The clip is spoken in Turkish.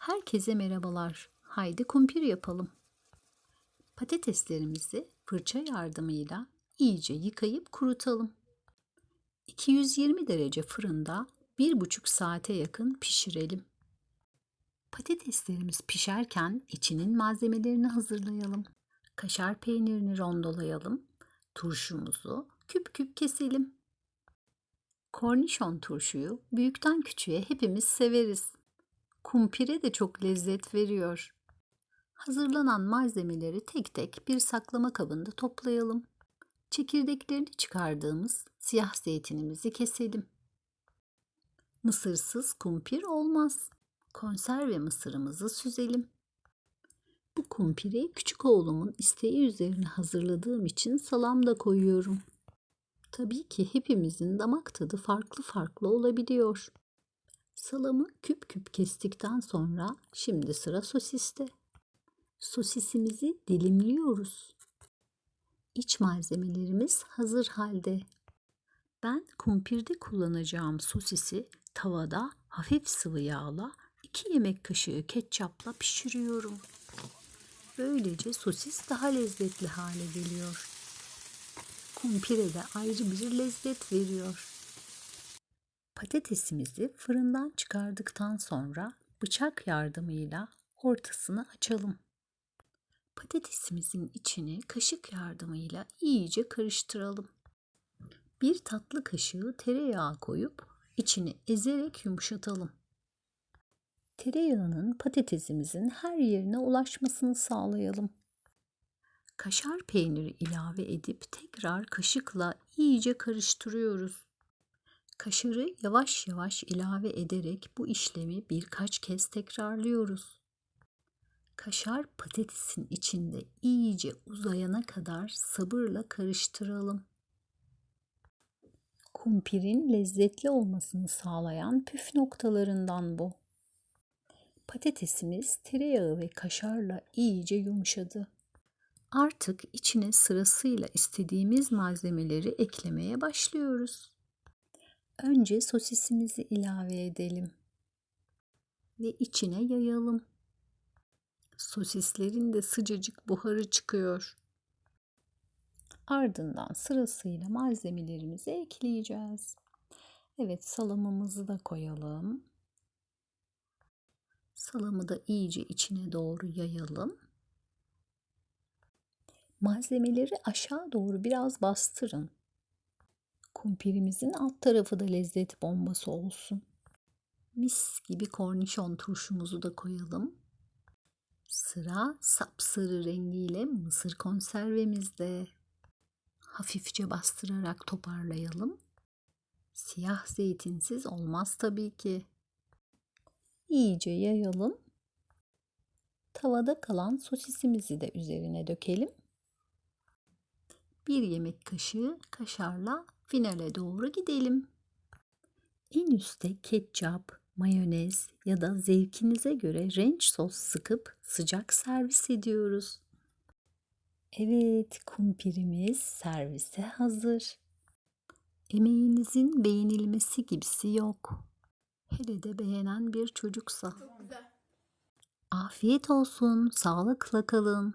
Herkese merhabalar. Haydi kumpir yapalım. Patateslerimizi fırça yardımıyla iyice yıkayıp kurutalım. 220 derece fırında 1,5 saate yakın pişirelim. Patateslerimiz pişerken içinin malzemelerini hazırlayalım. Kaşar peynirini rondolayalım. Turşumuzu küp küp keselim. Kornişon turşuyu büyükten küçüğe hepimiz severiz. Kumpire de çok lezzet veriyor. Hazırlanan malzemeleri tek tek bir saklama kabında toplayalım. Çekirdeklerini çıkardığımız siyah zeytinimizi keselim. Mısırsız kumpir olmaz. Konserve mısırımızı süzelim. Bu kumpiri küçük oğlumun isteği üzerine hazırladığım için salam da koyuyorum. Tabii ki hepimizin damak tadı farklı farklı olabiliyor. Salamı küp küp kestikten sonra şimdi sıra sosiste. Sosisimizi dilimliyoruz. İç malzemelerimiz hazır halde. Ben kumpirde kullanacağım sosisi tavada hafif sıvı yağla 2 yemek kaşığı ketçapla pişiriyorum. Böylece sosis daha lezzetli hale geliyor. Kumpire de ayrı bir lezzet veriyor. Patatesimizi fırından çıkardıktan sonra bıçak yardımıyla ortasını açalım. Patatesimizin içini kaşık yardımıyla iyice karıştıralım. Bir tatlı kaşığı tereyağı koyup içini ezerek yumuşatalım. Tereyağının patatesimizin her yerine ulaşmasını sağlayalım. Kaşar peyniri ilave edip tekrar kaşıkla iyice karıştırıyoruz. Kaşarı yavaş yavaş ilave ederek bu işlemi birkaç kez tekrarlıyoruz. Kaşar patatesin içinde iyice uzayana kadar sabırla karıştıralım. Kumpirin lezzetli olmasını sağlayan püf noktalarından bu. Patatesimiz tereyağı ve kaşarla iyice yumuşadı. Artık içine sırasıyla istediğimiz malzemeleri eklemeye başlıyoruz. Önce sosisimizi ilave edelim ve içine yayalım. Sosislerin de sıcacık buharı çıkıyor. Ardından sırasıyla malzemelerimizi ekleyeceğiz. Evet salamımızı da koyalım. Salamı da iyice içine doğru yayalım. Malzemeleri aşağı doğru biraz bastırın. Kumpirimizin alt tarafı da lezzet bombası olsun. Mis gibi kornişon turşumuzu da koyalım. Sıra sapsarı rengiyle mısır konservemizde. Hafifçe bastırarak toparlayalım. Siyah zeytinsiz olmaz tabii ki. İyice yayalım. Tavada kalan sosisimizi de üzerine dökelim. Bir yemek kaşığı kaşarla finale doğru gidelim. En üstte ketçap, mayonez ya da zevkinize göre renç sos sıkıp sıcak servis ediyoruz. Evet, kumpirimiz servise hazır. Emeğinizin beğenilmesi gibisi yok. Hele de beğenen bir çocuksa. Afiyet olsun, sağlıkla kalın.